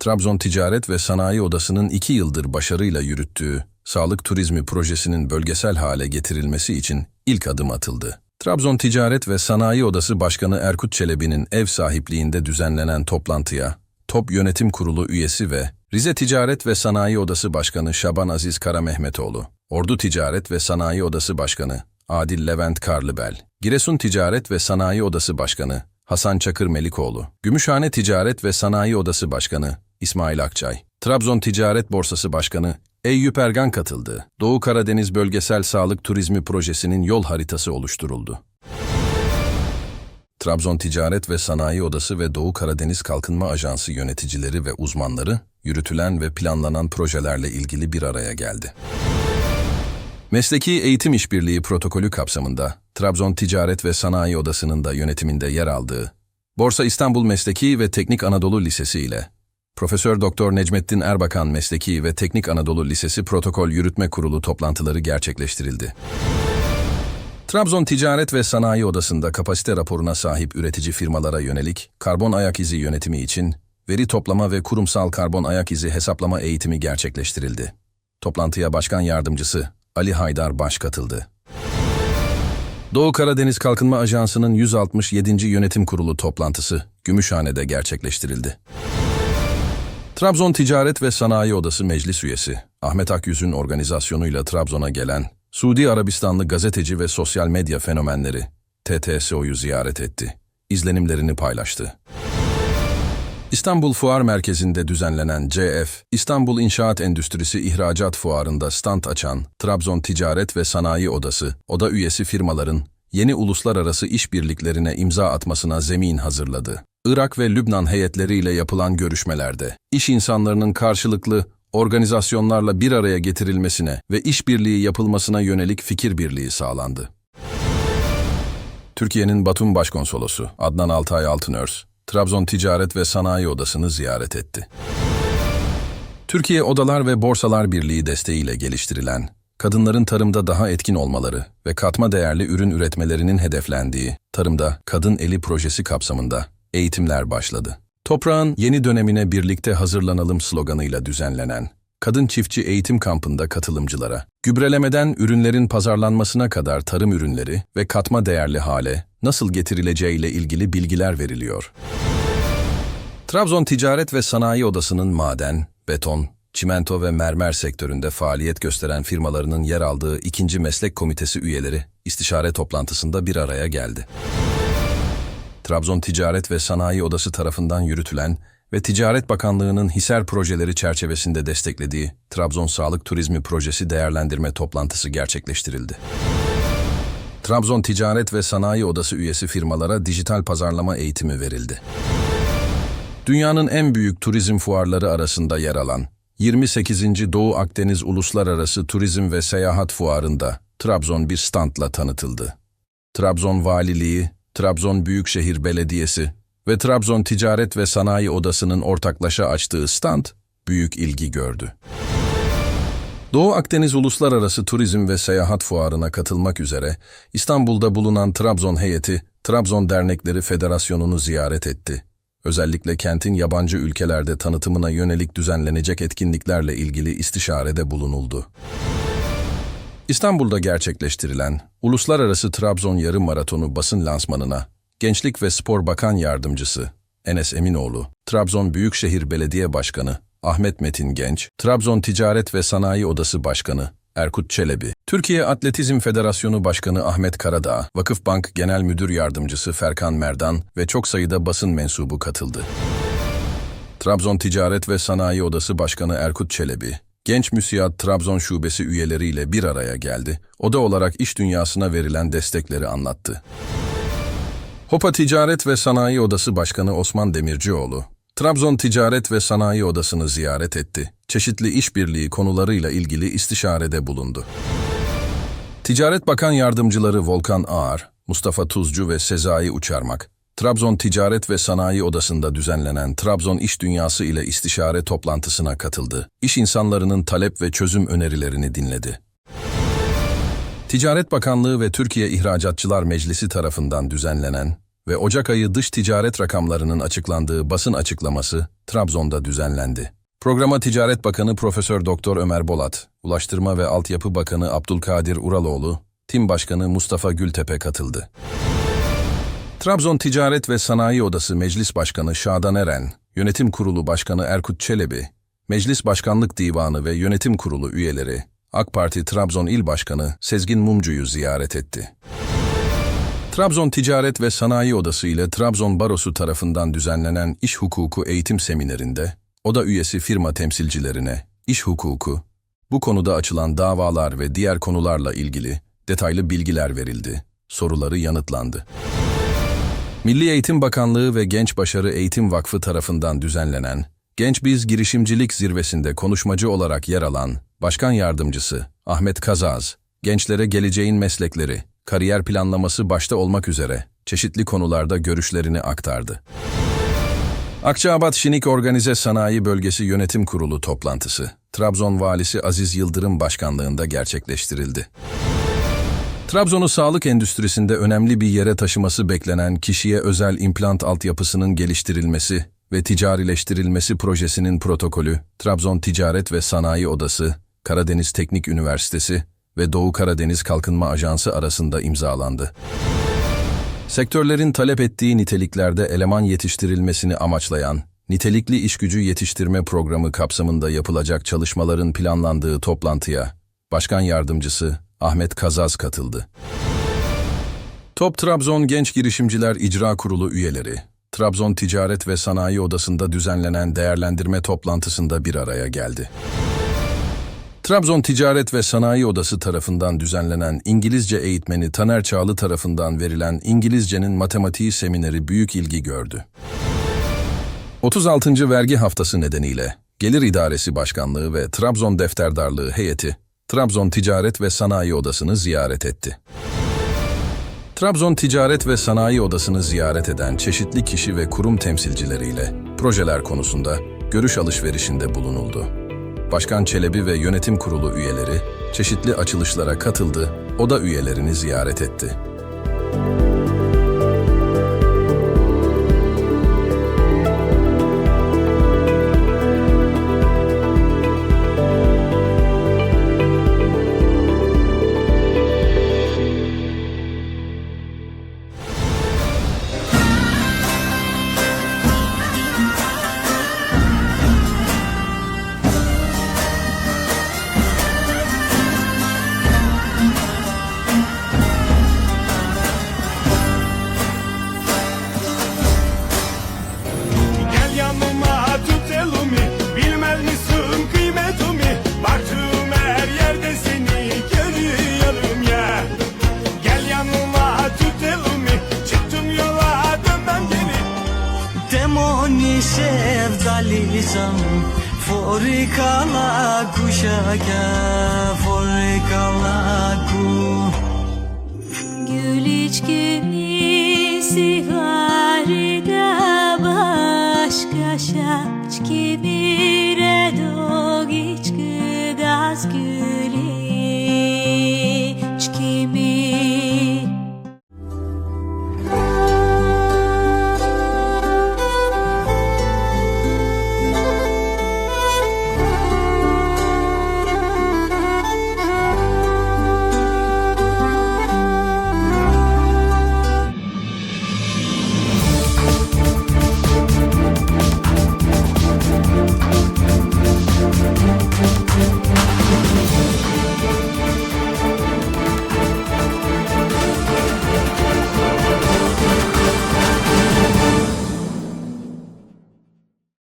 Trabzon Ticaret ve Sanayi Odası'nın iki yıldır başarıyla yürüttüğü sağlık turizmi projesinin bölgesel hale getirilmesi için ilk adım atıldı. Trabzon Ticaret ve Sanayi Odası Başkanı Erkut Çelebi'nin ev sahipliğinde düzenlenen toplantıya, Top Yönetim Kurulu üyesi ve Rize Ticaret ve Sanayi Odası Başkanı Şaban Aziz Karamehmetoğlu, Ordu Ticaret ve Sanayi Odası Başkanı Adil Levent Karlıbel, Giresun Ticaret ve Sanayi Odası Başkanı Hasan Çakır Melikoğlu, Gümüşhane Ticaret ve Sanayi Odası Başkanı İsmail Akçay, Trabzon Ticaret Borsası Başkanı Eyüp Ergan katıldı. Doğu Karadeniz Bölgesel Sağlık Turizmi Projesi'nin yol haritası oluşturuldu. Trabzon Ticaret ve Sanayi Odası ve Doğu Karadeniz Kalkınma Ajansı yöneticileri ve uzmanları yürütülen ve planlanan projelerle ilgili bir araya geldi. Mesleki Eğitim İşbirliği protokolü kapsamında Trabzon Ticaret ve Sanayi Odası'nın da yönetiminde yer aldığı Borsa İstanbul Mesleki ve Teknik Anadolu Lisesi ile Profesör Doktor Necmettin Erbakan Mesleki ve Teknik Anadolu Lisesi Protokol Yürütme Kurulu toplantıları gerçekleştirildi. Trabzon Ticaret ve Sanayi Odası'nda kapasite raporuna sahip üretici firmalara yönelik karbon ayak izi yönetimi için veri toplama ve kurumsal karbon ayak izi hesaplama eğitimi gerçekleştirildi. Toplantıya Başkan Yardımcısı Ali Haydar Baş katıldı. Doğu Karadeniz Kalkınma Ajansı'nın 167. Yönetim Kurulu toplantısı Gümüşhane'de gerçekleştirildi. Trabzon Ticaret ve Sanayi Odası Meclis Üyesi Ahmet Akyüz'ün organizasyonuyla Trabzon'a gelen Suudi Arabistanlı gazeteci ve sosyal medya fenomenleri TTSO'yu ziyaret etti. İzlenimlerini paylaştı. İstanbul Fuar Merkezi'nde düzenlenen CF, İstanbul İnşaat Endüstrisi İhracat Fuarı'nda stand açan Trabzon Ticaret ve Sanayi Odası, oda üyesi firmaların yeni uluslararası işbirliklerine imza atmasına zemin hazırladı. Irak ve Lübnan heyetleriyle yapılan görüşmelerde, iş insanlarının karşılıklı organizasyonlarla bir araya getirilmesine ve işbirliği yapılmasına yönelik fikir birliği sağlandı. Türkiye'nin Batum Başkonsolosu Adnan Altay Altınörs, Trabzon Ticaret ve Sanayi Odası'nı ziyaret etti. Türkiye Odalar ve Borsalar Birliği desteğiyle geliştirilen, kadınların tarımda daha etkin olmaları ve katma değerli ürün üretmelerinin hedeflendiği Tarımda Kadın Eli projesi kapsamında eğitimler başladı. Toprağın yeni dönemine birlikte hazırlanalım sloganıyla düzenlenen Kadın Çiftçi Eğitim Kampı'nda katılımcılara, gübrelemeden ürünlerin pazarlanmasına kadar tarım ürünleri ve katma değerli hale nasıl getirileceğiyle ilgili bilgiler veriliyor. Trabzon Ticaret ve Sanayi Odası'nın maden, beton, çimento ve mermer sektöründe faaliyet gösteren firmalarının yer aldığı ikinci meslek komitesi üyeleri istişare toplantısında bir araya geldi. Trabzon Ticaret ve Sanayi Odası tarafından yürütülen ve Ticaret Bakanlığı'nın HİSER projeleri çerçevesinde desteklediği Trabzon Sağlık Turizmi Projesi değerlendirme toplantısı gerçekleştirildi. Trabzon Ticaret ve Sanayi Odası üyesi firmalara dijital pazarlama eğitimi verildi. Dünyanın en büyük turizm fuarları arasında yer alan 28. Doğu Akdeniz Uluslararası Turizm ve Seyahat Fuarı'nda Trabzon bir standla tanıtıldı. Trabzon Valiliği, Trabzon Büyükşehir Belediyesi ve Trabzon Ticaret ve Sanayi Odası'nın ortaklaşa açtığı stand büyük ilgi gördü. Doğu Akdeniz Uluslararası Turizm ve Seyahat Fuarı'na katılmak üzere İstanbul'da bulunan Trabzon heyeti Trabzon Dernekleri Federasyonu'nu ziyaret etti. Özellikle kentin yabancı ülkelerde tanıtımına yönelik düzenlenecek etkinliklerle ilgili istişarede bulunuldu. İstanbul'da gerçekleştirilen Uluslararası Trabzon Yarım Maratonu basın lansmanına Gençlik ve Spor Bakan Yardımcısı Enes Eminoğlu, Trabzon Büyükşehir Belediye Başkanı Ahmet Metin Genç, Trabzon Ticaret ve Sanayi Odası Başkanı Erkut Çelebi, Türkiye Atletizm Federasyonu Başkanı Ahmet Karadağ, Vakıfbank Genel Müdür Yardımcısı Ferkan Merdan ve çok sayıda basın mensubu katıldı. Trabzon Ticaret ve Sanayi Odası Başkanı Erkut Çelebi, Genç Müsiyat Trabzon Şubesi üyeleriyle bir araya geldi. Oda olarak iş dünyasına verilen destekleri anlattı. Hopa Ticaret ve Sanayi Odası Başkanı Osman Demircioğlu, Trabzon Ticaret ve Sanayi Odası'nı ziyaret etti. Çeşitli işbirliği konularıyla ilgili istişarede bulundu. Ticaret Bakan Yardımcıları Volkan Ağar, Mustafa Tuzcu ve Sezai Uçarmak, Trabzon Ticaret ve Sanayi Odası'nda düzenlenen Trabzon İş Dünyası ile istişare toplantısına katıldı. İş insanlarının talep ve çözüm önerilerini dinledi. Ticaret Bakanlığı ve Türkiye İhracatçılar Meclisi tarafından düzenlenen ve Ocak ayı dış ticaret rakamlarının açıklandığı basın açıklaması Trabzon'da düzenlendi. Programa Ticaret Bakanı Profesör Doktor Ömer Bolat, Ulaştırma ve Altyapı Bakanı Abdülkadir Uraloğlu, Tim Başkanı Mustafa Gültepe katıldı. Trabzon Ticaret ve Sanayi Odası Meclis Başkanı Şadan Eren, Yönetim Kurulu Başkanı Erkut Çelebi, Meclis Başkanlık Divanı ve Yönetim Kurulu üyeleri, AK Parti Trabzon İl Başkanı Sezgin Mumcu'yu ziyaret etti. Trabzon Ticaret ve Sanayi Odası ile Trabzon Barosu tarafından düzenlenen iş hukuku eğitim seminerinde, oda üyesi firma temsilcilerine iş hukuku, bu konuda açılan davalar ve diğer konularla ilgili detaylı bilgiler verildi, soruları yanıtlandı. Milli Eğitim Bakanlığı ve Genç Başarı Eğitim Vakfı tarafından düzenlenen Genç Biz Girişimcilik Zirvesi'nde konuşmacı olarak yer alan Başkan Yardımcısı Ahmet Kazaz, gençlere geleceğin meslekleri, kariyer planlaması başta olmak üzere çeşitli konularda görüşlerini aktardı. Akçaabat Şinik Organize Sanayi Bölgesi Yönetim Kurulu toplantısı, Trabzon Valisi Aziz Yıldırım başkanlığında gerçekleştirildi. Trabzon'u sağlık endüstrisinde önemli bir yere taşıması beklenen kişiye özel implant altyapısının geliştirilmesi ve ticarileştirilmesi projesinin protokolü, Trabzon Ticaret ve Sanayi Odası, Karadeniz Teknik Üniversitesi ve Doğu Karadeniz Kalkınma Ajansı arasında imzalandı. Sektörlerin talep ettiği niteliklerde eleman yetiştirilmesini amaçlayan Nitelikli İşgücü Yetiştirme Programı kapsamında yapılacak çalışmaların planlandığı toplantıya Başkan Yardımcısı Ahmet Kazaz katıldı. Top Trabzon Genç Girişimciler İcra Kurulu üyeleri, Trabzon Ticaret ve Sanayi Odası'nda düzenlenen değerlendirme toplantısında bir araya geldi. Trabzon Ticaret ve Sanayi Odası tarafından düzenlenen İngilizce eğitmeni Taner Çağlı tarafından verilen İngilizcenin matematiği semineri büyük ilgi gördü. 36. Vergi Haftası nedeniyle Gelir İdaresi Başkanlığı ve Trabzon Defterdarlığı heyeti Trabzon Ticaret ve Sanayi Odası'nı ziyaret etti. Trabzon Ticaret ve Sanayi Odası'nı ziyaret eden çeşitli kişi ve kurum temsilcileriyle projeler konusunda görüş alışverişinde bulunuldu. Başkan Çelebi ve yönetim kurulu üyeleri çeşitli açılışlara katıldı, oda üyelerini ziyaret etti. Forikala kuşaka Forikala ku